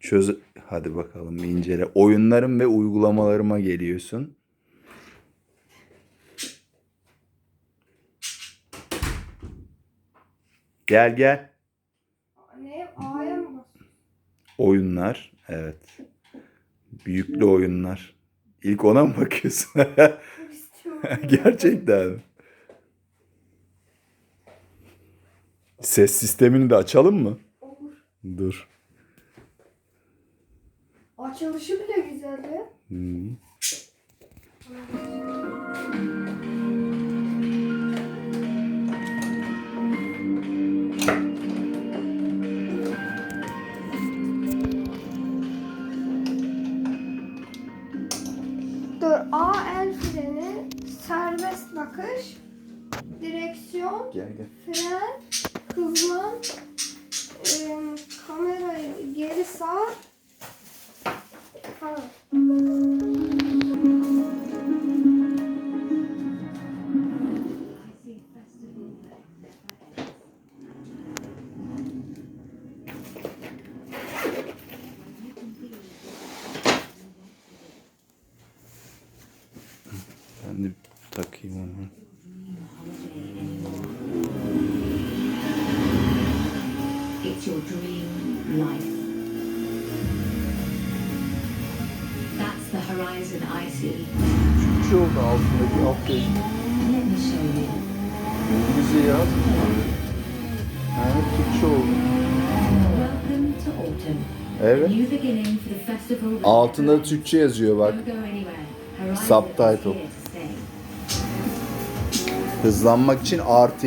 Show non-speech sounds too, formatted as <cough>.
Çöz hadi bakalım incele. Oyunlarım ve uygulamalarıma geliyorsun. Gel gel. Ne? A'ya mı? Oyunlar. Evet. Büyüklü oyunlar. İlk ona mı bakıyorsun? <laughs> <laughs> Gerçekten. Ses sistemini de açalım mı? Olur. Dur. Açılışı bile güzeldi. Hmm. Dur. A el freni, serbest bakış, direksiyon, Gel gel. fren, hızlan, Ben de takayım onu. It's your dream life. That's the horizon I see. Türkçe oldu altındaki alt Let me show you. İngilizce yaz. Yani Türkçe oldu. Welcome to autumn. Evet. New beginning for the festival. that Altında Türkçe yazıyor bak. ends. Don't go anywhere. Horizon Subtitle. Hızlanmak için RT.